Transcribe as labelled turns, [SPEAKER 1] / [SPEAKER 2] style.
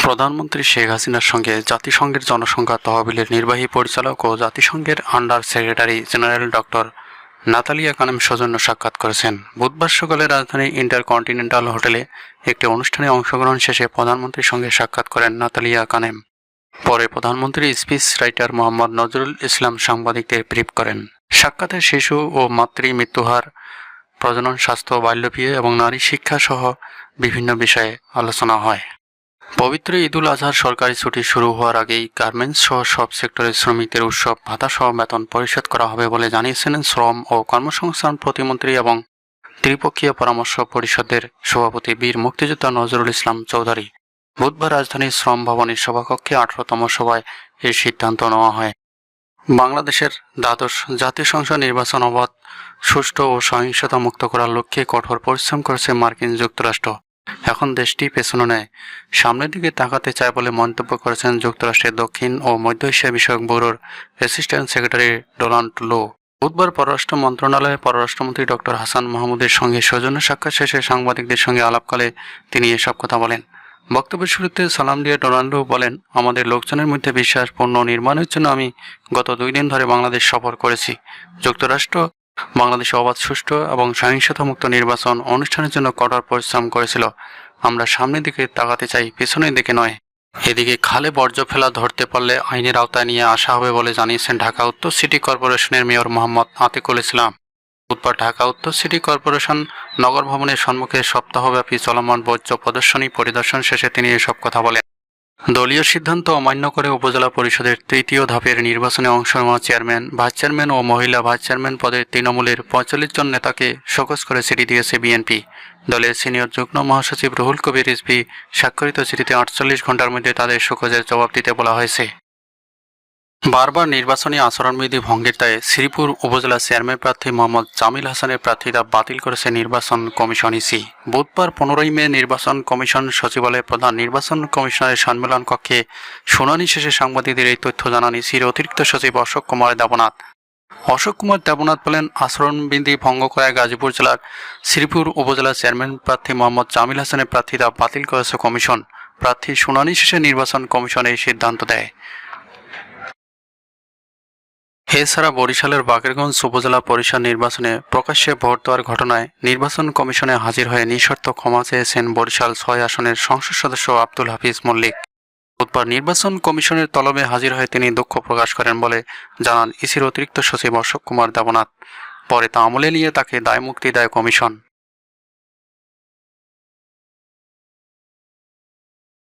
[SPEAKER 1] প্রধানমন্ত্রী শেখ হাসিনার সঙ্গে জাতিসংঘের জনসংখ্যা তহবিলের নির্বাহী পরিচালক ও জাতিসংঘের under secretary general doctor Natalia Kanem সৌজন্য সাক্ষাৎ করেছেন। বুধবার সকালে রাজধানীর ইন্টারকন্টিনেন্টাল হোটেলে একটি অনুষ্ঠানে অংশগ্রহণ শেষে প্রধানমন্ত্রীর সঙ্গে সাক্ষাৎ করেন নাতালিয়া কানেম। পরে প্রধানমন্ত্রী স্পিচ রাইটার মোহাম্মদ নজরুল ইসলাম সাংবাদিকদের ব্রিফ করেন। সাক্ষাতে শিশু ও মাতৃ মৃত্যুহার প্রজনন স্বাস্থ্য বাল্যবিয়ে এবং নারী শিক্ষা সহ বিভিন্ন বিষয়ে আলোচনা হয়। পবিত্র ঈদুল আজহার সরকারি ছুটি শুরু হওয়ার আগেই গার্মেন্টস সহ সব সেক্টরের শ্রমিকদের উৎসব, ভাতা সহ বেতন পরিশোধ করা হবে বলে জানিয়েছেন শ্রম ও কর্মসংস্থান প্রতিমন্ত্রী এবং ত্রিপক্ষীয় পরামর্শ পরিষদের সভাপতি বীর মুক্তিযোদ্ধা নজরুল ইসলাম চৌধুরী। বুধবার রাজধানীর শ্রম ভবনের সভাকক্ষে আঠারোতম সভায় এই সিদ্ধান্ত নেওয়া হয়। বাংলাদেশের দ্বাদশ জাতীয় সংসদ নির্বাচন অবাধ, সুষ্ঠু ও সহিংসতা মুক্ত করার লক্ষ্যে কঠোর পরিশ্রম করেছে মার্কিন যুক্তরাষ্ট্র। এখন দেশটি পেছনে নেয়। সামনের দিকে তাকাতে চায় বলে মন্তব্য করেছেন যুক্তরাষ্ট্রের দক্ষিণ ও মধ্য এশিয়া বিষয়ক ব্যুরোর অ্যাসিস্ট্যান্ট সেক্রেটারি ডোনাল্ড লো। বুধবার পররাষ্ট্র মন্ত্রণালয়ের পররাষ্ট্রমন্ত্রী ডক্টর হাসান মাহমুদের সঙ্গে সৌজন্য সাক্ষাৎ শেষে সাংবাদিকদের সঙ্গে আলাপকালে তিনি এসব কথা বলেন। বক্তব্যের শুরুতে সালাম দিয়ে ডোনাল্ডো বলেন, আমাদের লোকজনের মধ্যে বিশ্বাস পূর্ণ নির্মাণের জন্য আমি গত দুই দিন ধরে বাংলাদেশ সফর করেছি। যুক্তরাষ্ট্র বাংলাদেশে অবাধ, সুষ্ঠু এবং সহিংসতামুক্ত নির্বাচন অনুষ্ঠানের জন্য কঠোর পরিশ্রম করেছিল। আমরা সামনের দিকে তাকাতে চাই, পেছনের দিকে নয়। এদিকে খালে বর্জ্য ফেলা ধরতে পারলে আইনের আওতায় নিয়ে আসা হবে বলে জানিয়েছেন ঢাকা উত্তর সিটি কর্পোরেশনের মেয়র মোহাম্মদ আতিকুল ইসলাম। বুধবার ঢাকা উত্তর সিটি কর্পোরেশন নগর ভবনের সম্মুখে সপ্তাহব্যাপী চলমান বর্জ্য প্রদর্শনী পরিদর্শন শেষে তিনি এসব কথা বলেন। দলীয় সিদ্ধান্ত অমান্য করে উপজেলা পরিষদের তৃতীয় ধাপের নির্বাচনে অংশ নেওয়া চেয়ারম্যান, ভাইস চেয়ারম্যান ও মহিলা ভাইস চেয়ারম্যান পদে তৃণমূলের পঁয়তাল্লিশ জন নেতাকে শোকজ করে চিঠি দিয়েছে বিএনপি। দলের সিনিয়র যুগ্ম মহাসচিব রুহুল কবির রিজভি স্বাক্ষরিত চিঠিতে আটচল্লিশ ঘণ্টার মধ্যে তাদের শোকজের জবাব দিতে বলা হয়েছে। বারবার নির্বাচনী আচরণবিধি ভঙ্গের দায়ে শ্রীপুর উপজেলা চেয়ারম্যান প্রার্থী মোহাম্মদ জামিল হাসানের প্রার্থিতা বাতিল করেছে নির্বাচন কমিশন ইসি। বুধবার পনেরোই মে নির্বাচন কমিশন সচিবালয়ের প্রধান নির্বাচন কমিশনারের সম্মেলন কক্ষে শুনানি শেষে সাংবাদিকদের এই তথ্য জানান ইসির অতিরিক্ত সচিব অশোক কুমার দেবনাথ। অশোক কুমার দেবনাথ বলেন, আচরণবিধি ভঙ্গ করায় গাজীপুর জেলার শ্রীপুর উপজেলা চেয়ারম্যান প্রার্থী মোহাম্মদ জামিল হাসানের প্রার্থিতা বাতিল করেছে কমিশন। প্রার্থী শুনানি শেষে নির্বাচন কমিশন এই সিদ্ধান্ত দেয়। এছাড়া বরিশালের বাকেরগঞ্জ উপজেলা পরিষদ নির্বাচনে প্রকাশ্যে ভোট দেওয়ার ঘটনায় নির্বাচন কমিশনে হাজির হয়ে নিঃশর্ত ক্ষমা চেয়েছেন বরিশাল ছয় আসনের সংসদ সদস্য আব্দুল হাফিজ মল্লিক। বুধবার নির্বাচন কমিশনের তলবে হাজির হয়ে তিনি দুঃখ প্রকাশ করেন বলে জানান ইসির অতিরিক্ত সচিব অশোক কুমার দেবনাথ। পরে তা আমলে নিয়ে তাকে দায়মুক্তি দেয় কমিশন।